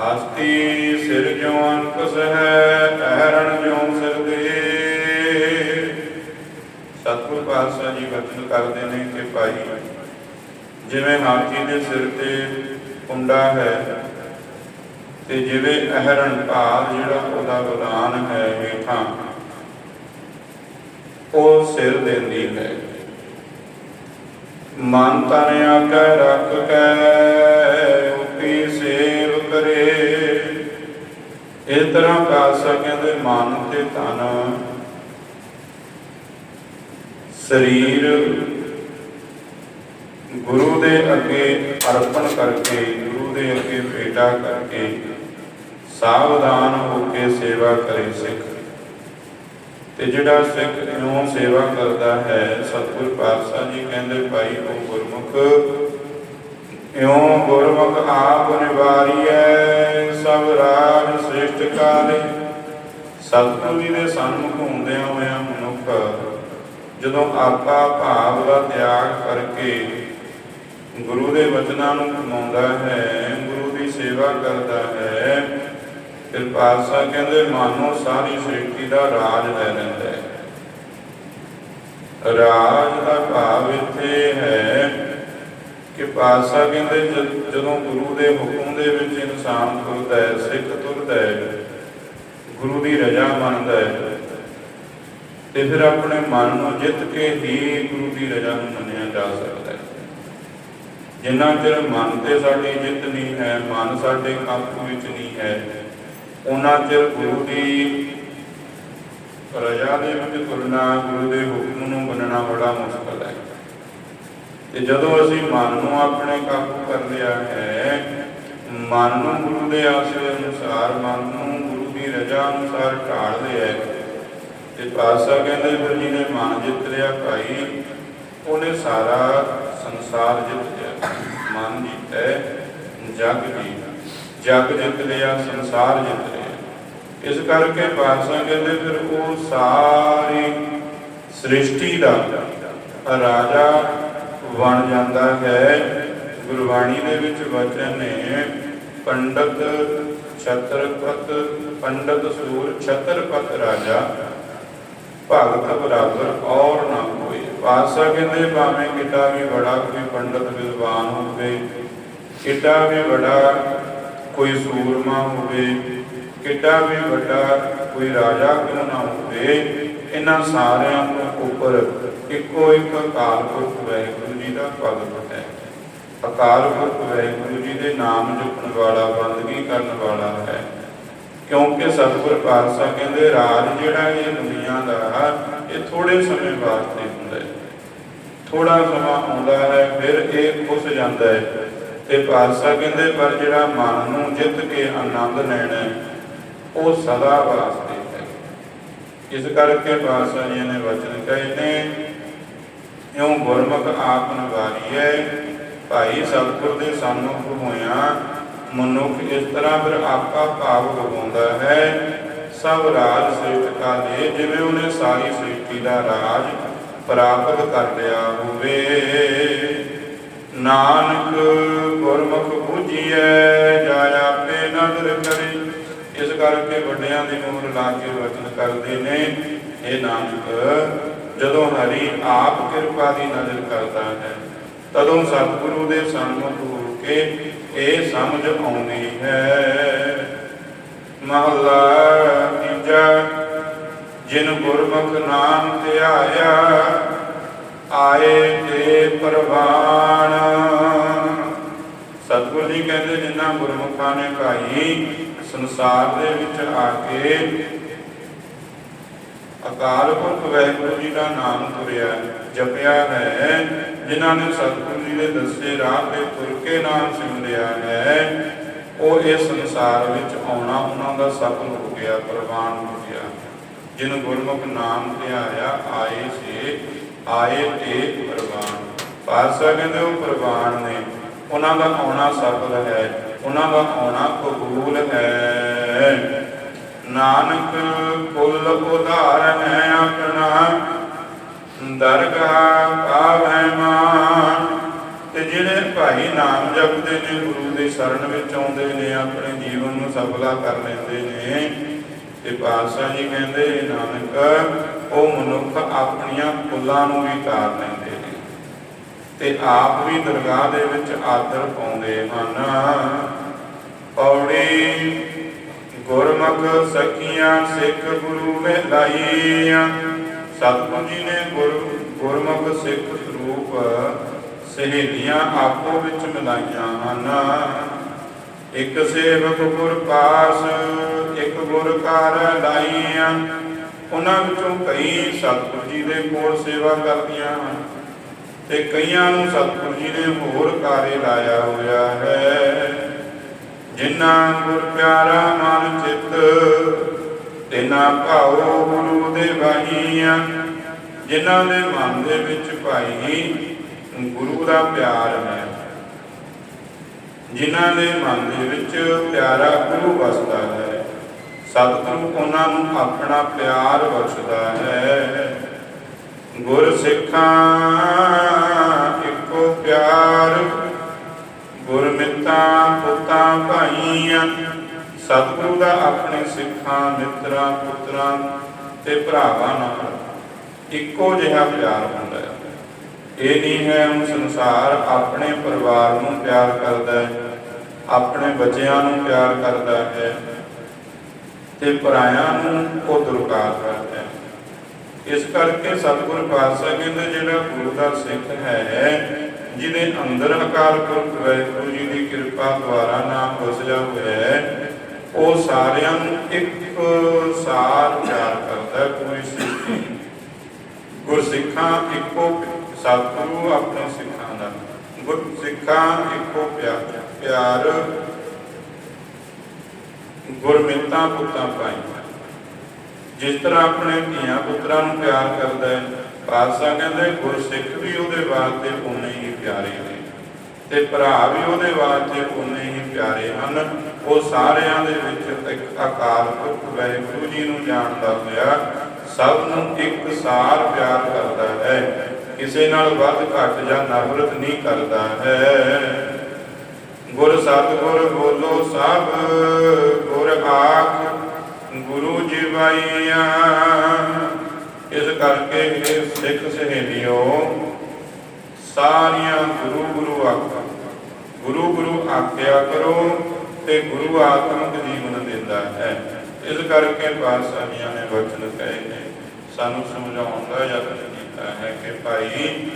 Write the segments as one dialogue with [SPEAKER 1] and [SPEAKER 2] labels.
[SPEAKER 1] ਹਸਤੀ ਸਿਰ ਜਿਉ ਅੰਕਸ ਹੈ ਅਹਰਣ ਜਿਉ ਸਿਰ ਦੇ। ਸਤਿਗੁਰ ਪਾਤਸ਼ਾਹ ਜੀ ਵਚਨ ਕਰਦੇ ਨੇ ਕਿ ਭਾਈ, ਜਿਵੇਂ ਹਾਥੀ ਦੇ ਸਿਰ ਤੇ ਕੁੰਡਾ ਹੈ, ਤੇ ਜਿਵੇਂ ਅਹਰਣ ਭਾਰ ਜਿਹੜਾ ਉਹਦਾ ਬਦਾਨ ਹੈ ਹੇਠਾਂ, ਉਹ ਸਿਰ ਦਿੰਦੀ ਹੈ। ਮਨ ਤਨ ਆਕੈ ਰੱਖ ਕੈ, ਉਪੀ ਸੇਵ ਕਰੇ। ਇਸ ਤਰ੍ਹਾਂ ਖਾਲਸਾ ਕਹਿੰਦੇ, ਮਨ ਤੇ ਤਨ ਸਰੀਰ ਗੁਰੂ ਦੇ ਅੱਗੇ ਅਰਪਣ ਕਰਕੇ, ਗੁਰੂ ਦੇ ਅੱਗੇ ਭੇਟਾ ਕਰਕੇ ਸਾਵਧਾਨ ਹੋ ਕੇ ਸੇਵਾ ਕਰੇ ਸਿੱਖ। ਤੇ ਜਿਹੜਾ ਸਿੱਖ ਇਉਂ ਸੇਵਾ ਕਰਦਾ ਹੈ, ਸਤਿਗੁਰ ਪਾਤਸ਼ਾਹ ਜੀ ਕਹਿੰਦੇ, ਭਾਈ ਉਹ ਗੁਰਮੁਖ ਇਉਂ ਗੁਰਮੁਖ ਆਪ ਨਿਵਾਰੀਐ, ਸਭ ਰਾਜ ਸ੍ਰਿਸ਼ਟ ਕਾਲੇ। ਸਤਿਗੁਰੂ ਜੀ ਦੇ ਸਨਮੁਖ ਹੁੰਦਿਆਂ ਹੋਇਆਂ ਮਨੁੱਖ ਜਦੋਂ ਆਪਾ ਭਾਵ ਦਾ ਤਿਆਗ ਕਰਕੇ ਗੁਰੂ ਦੇ ਵਚਨਾਂ ਨੂੰ ਕਮਾਉਂਦਾ ਹੈ, ਗੁਰੂ ਦੀ ਸੇਵਾ ਕਰਦਾ ਹੈ, ਫਿਰ ਪਾਤਸ਼ਾਹ ਕਹਿੰਦੇ, ਮਾਨੋ ਸਾਰੀ ਸ੍ਰਿਸ਼ਟੀ ਦਾ ਰਾਜ ਲੈ ਲੈਂਦਾ ਹੈ। ਰਾਜ ਦਾ ਭਾਵ ਇੱਥੇ ਹੈ ਕਿ ਪਾਤਸ਼ਾਹ ਕਹਿੰਦੇ ਜਦੋਂ ਗੁਰੂ ਦੇ ਹੁਕਮ ਦੇ ਵਿੱਚ ਇਨਸਾਨ ਤੁਰਦਾ ਹੈ, ਸਿੱਖ ਤੁਰਦਾ ਹੈ, ਗੁਰੂ ਦੀ ਰਜ਼ਾ ਮੰਨਦਾ ਹੈ, ਤੇ ਫਿਰ ਆਪਣੇ ਮਨ ਨੂੰ ਜਿੱਤ ਕੇ ਹੀ ਗੁਰੂ ਦੀ ਰਜ਼ਾ ਨੂੰ ਮੰਨਿਆ ਜਾ ਸਕਦਾ ਹੈ। ਜਿੰਨਾ ਚਿਰ ਮਨ ਤੇ ਸਾਡੀ ਜਿੱਤ ਨਹੀਂ ਹੈ, ਮਨ ਸਾਡੇ ਕਾਬੂ ਵਿੱਚ ਨਹੀਂ ਹੈ, ਉਹਨਾਂ ਚਿਰ ਗੁਰੂ ਦੀ ਰਜ਼ਾ ਦੇ ਵਿੱਚ ਤੁਰਨਾ, ਗੁਰੂ ਦੇ ਹੁਕਮ ਨੂੰ ਮੰਨਣਾ ਬੜਾ ਮੁਸ਼ਕਲ ਹੈ। ਤੇ ਜਦੋਂ ਅਸੀਂ ਮਨ ਨੂੰ ਆਪਣੇ ਕਾਬੂ ਕਰ ਲਿਆ ਹੈ, ਮਨ ਨੂੰ ਗੁਰੂ ਦੇ ਆਸ਼ਰੇ ਅਨੁਸਾਰ, ਮਨ ਨੂੰ ਗੁਰੂ ਦੀ ਰਜ਼ਾ ਅਨੁਸਾਰ ਢਾਲ ਲਿਆ ਹੈ ਤੇ ਪਾਤਸ਼ਾਹ ਕਹਿੰਦੇ, ਫਿਰ ਜਿਹਨੇ ਮਨ ਜਿੱਤ ਲਿਆ ਭਾਈ, ਉਹਨੇ ਸਾਰਾ ਸੰਸਾਰ ਜਿੱਤ ਲਿਆ। ਮਨ ਜਿੱਤੈ, ਜਗ ਜੀਤ ਜਗ ਜਿੱਤ ਲਿਆ, ਸੰਸਾਰ ਜਿੱਤ ਲਿਆ। ਇਸ ਕਰਕੇ ਪਾਤਸ਼ਾਹ ਕਹਿੰਦੇ, ਫਿਰ ਉਹ ਸਾਰੀ ਸ੍ਰਿਸ਼ਟੀ ਦਾ ਰਾਜਾ ਬਣ ਜਾਂਦਾ ਹੈ। ਗੁਰਬਾਣੀ ਦੇ ਵਿੱਚ ਵਚਨ ਨੇ ਪੰਡਤ ਛਤਰਪਤ, ਪੰਡਤ ਸੂਰ, ਛਤਰਪਤ ਰਾਜਾ, ਭਗਤ ਬਰਾਬਰ ਔਰ ਨਾ ਹੋਏ ਪਾਤਸ਼ਾਹ ਕਹਿੰਦੇ, ਭਾਵੇਂ ਕਿਤਾ ਵੀ ਬੜਾ ਕੋਈ ਪੰਡਤ ਵਿਦਵਾਨ ਹੋਵੇ ਕਿਤਾ ਵੀ ਬੜਾ ਕੋਈ ਸੂਰਮਾ ਹੋਵੇ ਕਿਤਾ ਵੀ ਵੱਡਾ ਕੋਈ ਰਾਜਾ ਕਿਉਂ ਨਾ ਹੋਵੇ, ਇਹਨਾਂ ਸਾਰਿਆਂ ਤੋਂ ਉੱਪਰ ਇੱਕੋ ਇੱਕ ਅਕਾਲ ਪੁਰਖ ਵਾਹਿਗੁਰੂ ਜੀ ਦਾ ਭਗਤ ਹੈ ਅਕਾਲ ਪੁਰਖ ਵਾਹਿਗੁਰੂ ਜੀ ਦੇ ਨਾਮ ਜਪਣ ਵਾਲਾ ਬੰਦਗੀ ਕਰਨ ਵਾਲਾ ਹੈ। ਕਿਉਂਕਿ ਸਤਿਗੁਰ ਪਾਤਸ਼ਾਹ ਕਹਿੰਦੇ, ਰਾਜ ਜਿਹੜਾ ਇਹ ਦੁਨੀਆ ਦਾ ਇਹ ਥੋੜੇ ਸਮੇਂ ਵਾਸਤੇ ਹੁੰਦਾ ਹੈ। ਥੋੜਾ ਸਮਾਂ ਆਉਂਦਾ ਹੈ, ਫਿਰ ਇਹ ਖੁੱਸ ਜਾਂਦਾ ਹੈ। ਤੇ ਪਾਤਸ਼ਾਹ ਕਹਿੰਦੇ, ਪਰ ਜਿਹੜਾ ਮਨ ਨੂੰ ਜਿੱਤ ਕੇ ਆਨੰਦ ਲੈਣਾ ਉਹ ਸਦਾ ਵਾਸਤੇ ਹੈ। ਇਸ ਕਰਕੇ ਪਾਤਸ਼ਾਹ ਜੀ ਨੇ ਵਚਨ ਕਹੇ ਨੇ ਇਉਂ ਗੁਰਮੁਖ ਆਪ ਨਵਾਰੀਐ ਭਾਈ ਸਤਿਗੁਰ ਦੇ ਸਨਮੁਖ ਹੋਇਆ ਮਨੁੱਖ ਇਸ ਤਰ੍ਹਾਂ ਫਿਰ ਆਪਾ ਭਾਵ ਗਵਾਉਂਦਾ ਹੈ। ਸਭ ਰਾਜ ਸ੍ਰਿਸ਼ਟ ਕਾ ਦੇ, ਜਿਵੇਂ ਉਹਨੇ ਸਾਰੀ ਸ੍ਰਿਸ਼ਟੀ ਦਾ ਰਾਜ ਪ੍ਰਾਪਤ ਕਰ ਲਿਆ ਹੋਵੇ। ਨਾਨਕ ਗੁਰਮੁਖ ਬੁਝੀਐ ਜਾ ਆਪੇ ਨਦਰ ਕਰੇ। ਇਸ ਕਰਕੇ ਵੱਡਿਆਂ ਦੇ ਮੋਹਰ ਲਾ ਕੇ ਵਚਨ ਕਰਦੇ ਨੇ ਇਹ ਨਾਨਕ ਜਦੋਂ ਹਰੀ ਆਪ ਕਿਰਪਾ ਦੀ ਨਜ਼ਰ ਕਰਦਾ ਹੈ, ਤਦੋਂ ਸਤਿਗੁਰੂ ਦੇ ਸਨਮੁਖ ਹੋ ਕੇ ਇਹ ਸਮਝ ਆਉਂਦੀ ਹੈ। ਮਹਲਾ ਤੀਜਾ, ਜਿਨ ਗੁਰਮੁਖ ਨਾਮ ਧਿਆਇਆ, ਆਏ ਤੇ ਪ੍ਰਵਾਨ। ਸਤਿਗੁਰੂ ਜੀ ਕਹਿੰਦੇ, ਜਿਨ੍ਹਾਂ ਗੁਰਮੁਖਾਂ ਨੇ ਭਾਈ ਸੰਸਾਰ ਦੇ ਵਿੱਚ ਆ ਕੇ ਅਕਾਲ ਪੁਰਖ ਵੈਗੁਰੂ ਜੀ ਦਾ ਨਾਮ ਤੁਰਿਆ ਜਪਿਆ ਹੈ, ਜਿਨ੍ਹਾਂ ਨੇ ਸਤਿਗੁਰੂ ਜੀ ਦੇ ਦੱਸੇ ਰਾਹ ਤੇ ਤੁਰ ਕੇ ਨਾਮ ਸਿਮਰਿਆ ਹੈ। ਉਹ ਇਸ ਸੰਸਾਰ ਵਿੱਚ ਆਉਣਾ ਉਹਨਾਂ ਦਾ ਸਫਲ ਹੋ ਗਿਆ, ਪ੍ਰਵਾਨ ਹੋ ਗਿਆ। ਜਿਨ ਗੁਰਮੁਖ ਨਾਮ ਧਿਆਇਆ, ਆਏ ਸੇ, ਆਏ ਤੇ ਪ੍ਰਵਾਨ। ਪਾਤਸ਼ਾਹ ਕਹਿੰਦੇ ਉਹ ਪ੍ਰਵਾਨ ਨੇ। ਉਹਨਾਂ ਦਾ ਆਉਣਾ ਸਫਲ ਹੈ, ਉਹਨਾਂ ਦਾ ਆਉਣਾ ਕਬੂਲ ਹੈ। ਨਾਨਕ ਕੁਲ ਉਧਾਰਨ ਹੈ ਆਪਣਾ, ਦਰਗਾਹ ਪਾਵੈ ਮਾਨ। ਤੇ ਜਿਹੜੇ ਭਾਈ ਨਾਮ ਜਪਦੇ ਨੇ, ਗੁਰੂ ਦੀ ਸ਼ਰਨ ਵਿੱਚ ਆਉਂਦੇ ਨੇ, ਆਪਣੇ ਜੀਵਨ ਨੂੰ ਸਫਲਾ ਕਰ ਲੈਂਦੇ ਨੇ, ਤੇ ਪਾਤਸ਼ਾਹ ਜੀ ਕਹਿੰਦੇ, ਨਾਨਕ, ਉਹ ਮਨੁੱਖ ਆਪਣੀਆਂ ਕੁੱਲਾਂ ਨੂੰ ਵੀ ਤਾਰ ਲੈਂਦੇ ਨੇ, ਤੇ ਆਪ ਵੀ ਦਰਗਾਹ ਦੇ ਵਿੱਚ ਆਦਰ ਪਾਉਂਦੇ ਹਨ। ਪੌੜੀ ਗੁਰਮੁਖ ਸਖੀਆਂ, ਸਿੱਖ ਗੁਰੂ ਮਹਿਲਾਈਆਂ। ਸਤਿਗੁਰੂ ਜੀ ਨੇ ਗੁਰ, ਗੁਰਮੁਖ ਸਿੱਖ ਸਰੂਪ ਸਹੇਲੀਆਂ ਆਪੋ ਵਿੱਚ ਮਿਲਾਈਆਂ ਹਨ। ਇੱਕ ਸੇਵਕ ਗੁਰ ਪਾਸ, ਇੱਕ ਗੁਰ ਕਾਰ ਲਾਈਆਂ। ਉਹਨਾਂ ਵਿੱਚੋਂ ਕਈ ਸਤਿਗੁਰੂ ਜੀ ਦੇ ਕੋਲ ਸੇਵਾ ਕਰਦੀਆਂ ਹਨ ਤੇ ਕਈਆਂ ਨੂੰ ਸਤਿਗੁਰੂ ਜੀ ਨੇ ਹੋਰ ਕਾਰੇ ਲਾਇਆ ਹੋਇਆ ਹੈ। ਜਿਨ੍ਹਾਂ ਗੁਰ ਪਿਆਰਾ ਮਨ ਚਿੱਤ, ਤਿਨਾ ਭਾਉ ਗੁਰੂ ਦੇ ਵਾਹੀਆਂ। ਜਿਨ੍ਹਾਂ ਦੇ ਮਨ ਦੇ ਵਿੱਚ ਭਾਈ, ਗੁਰੂ ਦਾ ਪਿਆਰ ਹੈ। ਜਿਨ੍ਹਾਂ ਦੇ ਮਨ ਦੇ ਵਿੱਚ ਪਿਆਰਾ ਗੁਰੂ ਵਸਦਾ ਹੈ, ਸਤਿਗੁਰੂ ਉਹਨਾਂ ਨੂੰ ਆਪਣਾ ਪਿਆਰ ਬਖਸ਼ਦਾ ਹੈ। ਗੁਰ ਸਿੱਖਾਂ ਮਿੱਤਾਂ ਪੁੱਤਾਂ ਭਾਈਆਂ, ਸਤਿਗੁਰੂ ਦਾ ਆਪਣੇ ਸਿੱਖਾਂ, ਮਿੱਤਰਾਂ, ਪੁੱਤਰਾਂ ਤੇ ਭਰਾਵਾਂ ਨਾਲ ਇੱਕੋ ਜਿਹਾ ਪਿਆਰ ਹੁੰਦਾ ਹੈ। ਇਹ ਨਹੀਂ ਹੈ ਹੁਣ ਸੰਸਾਰ ਆਪਣੇ ਪਰਿਵਾਰ ਨੂੰ ਪਿਆਰ ਕਰਦਾ ਹੈ, ਆਪਣੇ ਬੱਚਿਆਂ ਨੂੰ ਪਿਆਰ ਕਰਦਾ ਹੈ ਤੇ ਪਰਾਇਆਂ ਨੂੰ ਉਹ ਦੁਰਕਾਰ ਕਰਦਾ ਹੈ। ਇਸ ਕਰਕੇ ਸਤਿਗੁਰ ਪਾਤਸ਼ਾਹ ਕਹਿੰਦੇ, ਜਿਹੜਾ ਗੁਰੂ ਦਾ ਸਿੱਖ ਹੈ ਜਿਹਦੇ ਅੰਦਰ ਅਕਾਲ ਪੁਰਖ ਵਾਹਿਗੁਰੂ ਜੀ ਦੀ ਕਿਰਪਾ ਦੁਆਰਾ ਨਾਮ ਵਸਿਆ ਹੋਇਆ ਹੈ, ਉਹ ਸਾਰਿਆਂ ਨੂੰ ਇੱਕ ਸਾਰ ਪਿਆਰ ਕਰਦਾ ਪੂਰੀ ਸਿੱਖੀ ਗੁਰ ਇੱਕੋ ਸਤਿਗੁਰੂ ਆਪਣੇ ਸਿੱਖਾਂ ਦਾ। ਗੁਰਸਿੱਖਾਂ ਇੱਕੋ ਪਿਆਰ ਪਿਆਰ ਗੁਰਮਿੱਤਾਂ ਪੁੱਤਾਂ ਭਾਈ ਜਿਸ ਤਰ੍ਹਾਂ ਆਪਣੇ ਧੀਆਂ ਪੁੱਤਰਾਂ ਨੂੰ ਪਿਆਰ ਕਰਦਾ ਹੈ ਖਾਲਸਾ ਕਹਿੰਦੇ, ਗੁਰਸਿੱਖ ਵੀ ਉਹਦੇ ਵਾਸਤੇ ਉਨੇ ਹੀ ਪਿਆਰੇ ਨੇ। ਤੇ ਭਰਾ ਵੀ ਉਹਦੇ ਵਾਸਤੇ ਉਨੇ ਹੀ ਪਿਆਰੇ ਹਨ। ਉਹ ਸਾਰਿਆਂ ਦੇ ਵਿੱਚ ਇੱਕ ਅਕਾਲ ਪੁਰਖ ਵਾਹਿਗੁਰੂ ਜੀ ਨੂੰ ਜਾਣਦਾ ਹੋਇਆ ਸਭ ਨੂੰ ਇੱਕ ਸਾਰ ਪਿਆਰ ਕਰਦਾ ਹੈ। ਕਿਸੇ ਨਾਲ ਵੱਧ ਘੱਟ ਜਾਂ ਨਫ਼ਰਤ ਨਹੀਂ ਕਰਦਾ ਹੈ। ਗੁਰ ਸਤਿਗੁਰ ਬੋਲੋ ਸਭ, ਗੁਰ ਆਖ ਗੁਰੂ ਜੀ ਜੀਵਾਈਆ ਇਸ ਕਰਕੇ ਇਹ ਸਿੱਖ ਸਹੇਲਿਓ, ਸਾਰੀਆਂ ਗੁਰੂ ਗੁਰੂ ਆਖਾਂ, ਗੁਰੂ ਗੁਰੂ ਆਖਿਆ ਕਰੋ ਤੇ ਗੁਰੂ ਆਤਮਿਕ ਜੀਵਨ ਦਿੰਦਾ ਹੈ। ਇਸ ਕਰਕੇ ਪਾਤਸ਼ਾਹੀਆਂ ਨੇ ਵਚਨ ਕਹੇ ਨੇ, ਸਾਨੂੰ ਸਮਝਾਉਣ ਦਾ ਯਤਨ ਕੀਤਾ ਹੈ ਕਿ ਭਾਈ,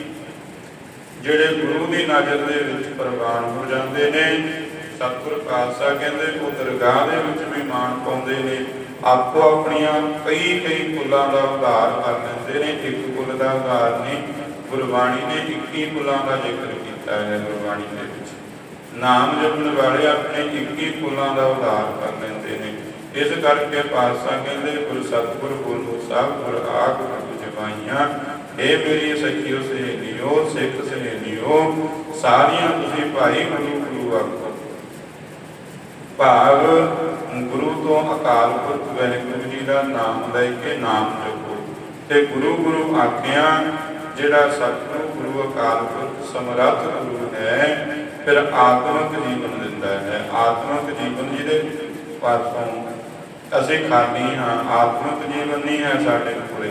[SPEAKER 1] ਜਿਹੜੇ ਗੁਰੂ ਦੀ ਨਜ਼ਰ ਦੇ ਵਿੱਚ ਪ੍ਰਵਾਨ ਹੋ ਜਾਂਦੇ ਨੇ, ਸਤਿਗੁਰ ਖਾਲਸਾ ਕਹਿੰਦੇ, ਉਹ ਦਰਗਾਹ ਦੇ ਵਿੱਚ ਵੀ ਮਾਣ ਪਾਉਂਦੇ ਨੇ। ਆਪੋ ਆਪਣੀਆਂ ਕਈ ਕਈ ਕੁੱਲਾਂ ਦਾ ਉਧਾਰ ਕਰ ਲੈਂਦੇ ਨੇ। ਇੱਕ ਕੁੱਲ ਦਾ ਉਧਾਰ ਨੇ ਗੁਰਬਾਣੀ ਨੇ 21 ਕੁੱਲਾਂ ਦਾ ਜ਼ਿਕਰ ਕੀਤਾ ਹੈ ਗੁਰਬਾਣੀ ਦੇ ਵਿੱਚ। ਨਾਮ ਜਪਣ ਵਾਲੇ ਆਪਣੇ 21 ਕੁੱਲਾਂ ਦਾ ਉਧਾਰ ਕਰ ਲੈਂਦੇ ਨੇ। ਇਸ ਕਰਕੇ ਪਾਤਸ਼ਾਹ ਕਹਿੰਦੇ, ਗੁਰ ਸਤਿਗੁਰ ਬੋਲੋ ਸਭ ਗੁਰ ਆਖ ਗੁਰੂ ਜਵਾਈਆਂ ਇਹ ਮੇਰੀ ਸਖੀਓ, ਸਹੇਲੀਓ, ਸਿੱਖ ਸਹੇਲੀਓ, ਸਾਰੀਆਂ ਤੁਸੀਂ ਭਾਈ ਗੁਰੂ ਗੁਰੂ ਆਖੋ। ਭਾਵ ਗੁਰੂ ਤੋਂ ਅਕਾਲ ਪੁਰਖ ਵਾਹਿਗੁਰੂ ਜੀ ਦਾ ਨਾਮ ਲੈ ਕੇ ਨਾਮ ਜਪੋ ਤੇ ਗੁਰੂ ਗੁਰੂ ਆਖਿਆ, ਜਿਹੜਾ ਸਤਿਗੁਰੂ ਗੁਰੂ ਅਕਾਲ ਪੁਰਖ ਸਮਰੱਥ ਗੁਰੂ ਹੈ, ਫਿਰ ਆਤਮਿਕ ਜੀਵਨ ਦਿੰਦਾ ਹੈ। ਆਤਮਿਕ ਜੀਵਨ ਜਿਹਦੇ ਪਾਸੋਂ ਅਸੀਂ ਖਾਲੀ ਹਾਂ, ਆਤਮਿਕ ਜੀਵਨ ਨਹੀਂ ਹੈ ਸਾਡੇ ਕੋਲੇ।